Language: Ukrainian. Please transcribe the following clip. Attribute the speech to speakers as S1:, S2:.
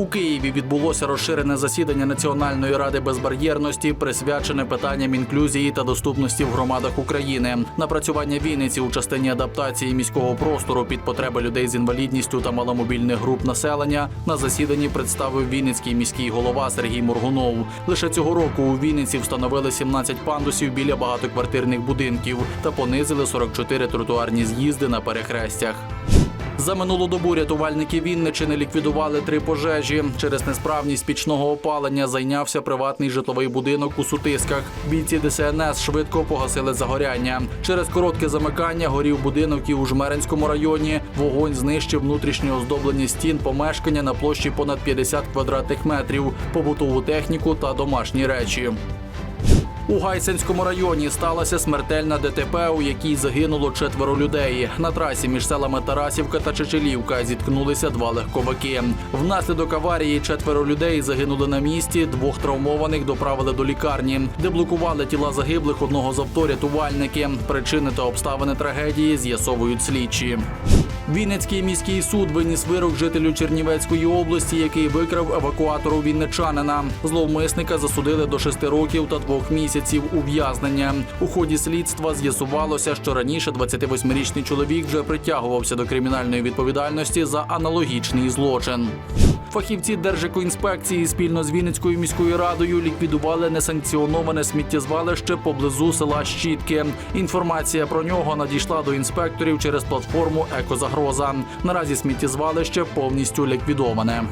S1: У Києві відбулося розширене засідання Національної ради безбар'єрності, присвячене питанням інклюзії та доступності в громадах України. Напрацювання Вінниці у частині адаптації міського простору під потреби людей з інвалідністю та маломобільних груп населення на засіданні представив Вінницький міський голова Сергій Моргунов. Лише цього року у Вінниці встановили 17 пандусів біля багатоквартирних будинків та понизили 44 тротуарні з'їзди на перехрестях. За минулу добу рятувальники Вінничини ліквідували три пожежі. Через несправність пічного опалення зайнявся приватний житловий будинок у Сутисках. Бійці ДСНС швидко погасили загоряння. Через коротке замикання горів будинок і у Жмеринському районі. Вогонь знищив внутрішнє оздоблення стін помешкання на площі понад 50 квадратних метрів, побутову техніку та домашні речі. У Гайсинському районі сталася смертельна ДТП, у якій загинуло четверо людей. На трасі між селами Тарасівка та Чечелівка зіткнулися два легковики. Внаслідок аварії четверо людей загинули на місці. Двох травмованих доправили до лікарні, де блокували тіла загиблих одного з авто рятувальники. Причини та обставини трагедії з'ясовують слідчі. Вінницький міський суд виніс вирок жителю Чернівецької області, який викрав евакуатору вінничанина. Зловмисника засудили до шести років та двох місяців ув'язнення. У ході слідства з'ясувалося, що раніше 28-річний чоловік вже притягувався до кримінальної відповідальності за аналогічний злочин. Фахівці Держекоінспекції спільно з Вінницькою міською радою ліквідували несанкціоноване сміттєзвалище поблизу села Щітки. Інформація про нього надійшла до інспекторів через платформу Екозагроза. Наразі сміттєзвалище повністю ліквідоване.